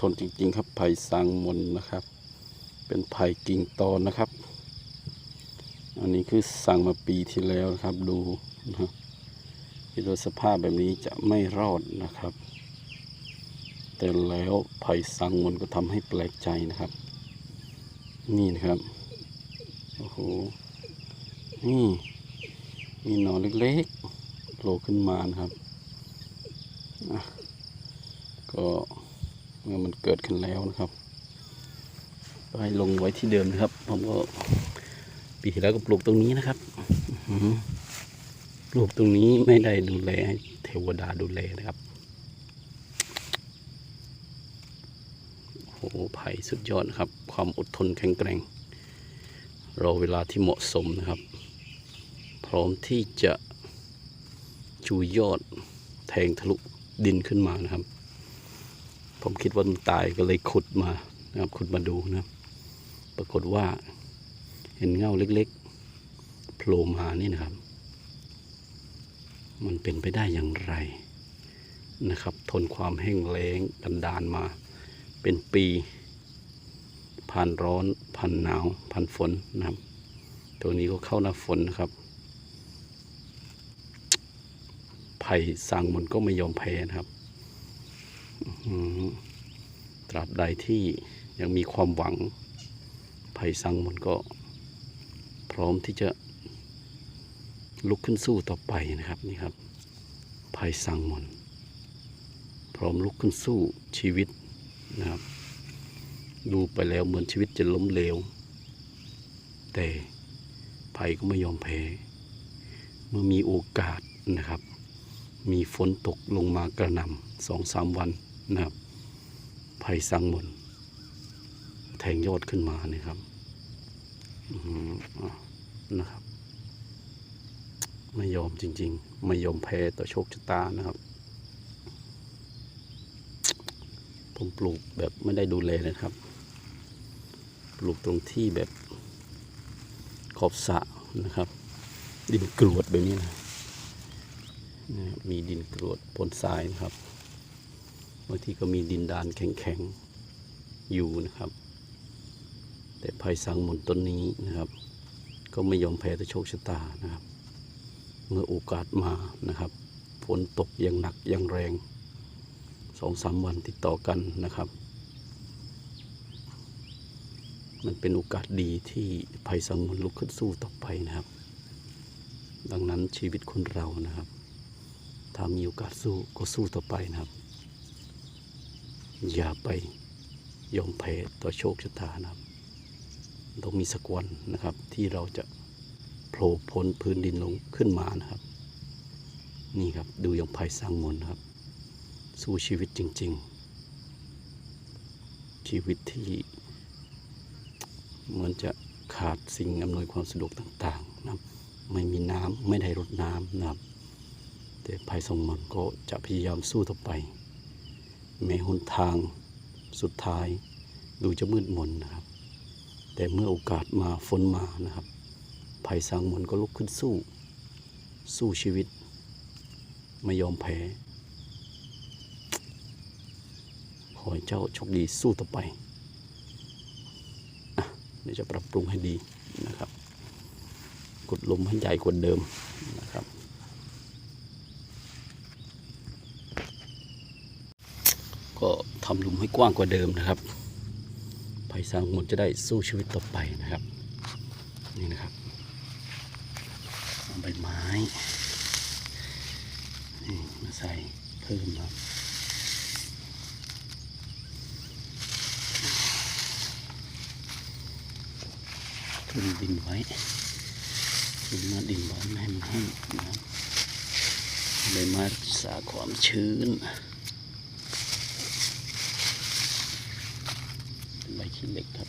ทนจริง ๆ ครับไผ่สังมนนะครับ เป็นไผ่กิ่งตอนนะครับ อันนี้คือสั่งมาปีที่แล้วนะครับ ดูนะคิดว่สภาพแบบนี้จะไม่รอดนะครับ แต่แล้วไผ่สังมนก็ทำให้แปลกใจนะครับ นี่นะครับโอ้โหนี่มีหนอนเล็กๆโผล่ขึ้นมานะครับก็ มันเกิดขึ้นแล้วนะครับก็ให้ลงไว้ที่เดิมนะครับ ผมก็ปีที่แล้วก็ปลูกตรงนี้นะครับปลูกตรงนี้ไม่ได้ดูแลเทวดาดูแลนะครับโอ้โหไผ่สุดยอดนะครับ ความอดทนแข็งแกร่ง รอเวลาที่เหมาะสมนะครับ พร้อมที่จะชูยอดแทงทะลุดินขึ้นมานะครับ ผมคิดว่ามันตายก็เลยขุดมานะครับขุดมาดูนะครับปรากฏว่า เห็นเงาเล็กๆโผล่มานี่นะครับ มันเป็นไปได้อย่างไรนะครับ ทนความแห้งแล้งกันดานมา เป็นปีผ่านร้อนผ่านหนาวผ่านฝนนะครับ ตัวนี้ก็เข้าหน้าฝนนะครับไผ่สร้างมันก็ไม่ยอมแพ้นะครับ ตราบใดที่ยังมีความหวังไผ่สร้างมนก็พร้อมที่จะลุกขึ้นสู้ต่อไปนะครับนี่ครับไผ่สร้างมนพร้อมลุกขึ้นสู้ชีวิตนะครับ ดูไปแล้วเหมือนชีวิตจะล้มเหลว แต่ภัยก็ไม่ยอมแพ้ เมื่อมีโอกาสนะครับ มีฝนตกลงมากระหน่ำสองสามวัน นะครับภัยสังมนแทงยอดขึ้นมานะครับนะครับ ไม่ยอมจริง ๆ ไม่ยอมแพ้ต่อโชคชะตานะครับ ผมปลูกแบบไม่ได้ดูแลนะครับ ปลูกตรงที่แบบขอบสะนะครับ ดินกรวดแบบนี้นะนะครับมีดินกรวดปนทรายนะครับ บางทีก็มีดินดานแข็งๆ อยู่นะครับ แต่ภัยสังมนต้นนี้นะครับ ก็ไม่ยอมแพ้ต่อโชคชะตานะครับ เมื่อโอกาสมานะครับฝนตกอย่างหนักอย่างแรงสองสามวันติดต่อกันนะครับ มันเป็นโอกาสดีที่ภัยสังมนลุกขึ้นสู้ต่อไปนะครับ ดังนั้นชีวิตคนเรานะครับ ถ้ามีโอกาสสู้ก็สู้ต่อไปนะครับ อย่าไปยอมแพ้ต่อโชคชะตานะครับ ต้องมีสักวันนะครับที่เราจะโผล่พ้นพื้นดินลงขึ้นมานะครับ นี่ครับดูย่างภัยสังมนครับ สู้ชีวิตจริง ๆ ชีวิตที่เหมือนจะขาดสิ่งอำนวยความสะดวกต่างๆนะครับไม่มีน้ำไม่ได้รดน้ำนะครับ แต่ภัยสงมนก็จะพยายามสู้ต่อไป แม้หนทางสุดท้าย ดูจะมืดมนนะครับ แต่เมื่อโอกาสมาฝนมานะครับภัยสังมนก็ลุกขึ้นสู้ สู้ชีวิต ไม่ยอมแพ้ ขอให้เจ้าโชคดีสู้ต่อไปอเดี๋ยวจะปรับปรุงให้ดีนะครับกดลมให้ใหญ่กว่าเดิมนะครับ ก็ทำหลุมให้กว้างกว่าเดิมนะครับไผ่สางหมดจะได้สู้ชีวิตต่อไปนะครับ นี่นะครับใบไม้นี่มาใส่เพิ่มครับขึ้นดินไว้ขึ้นมาดินไว้ไม่ให้มันแห้งนะครับใบไม้รักษาความชื้นเป็นใบ ขี้เหล็กครับ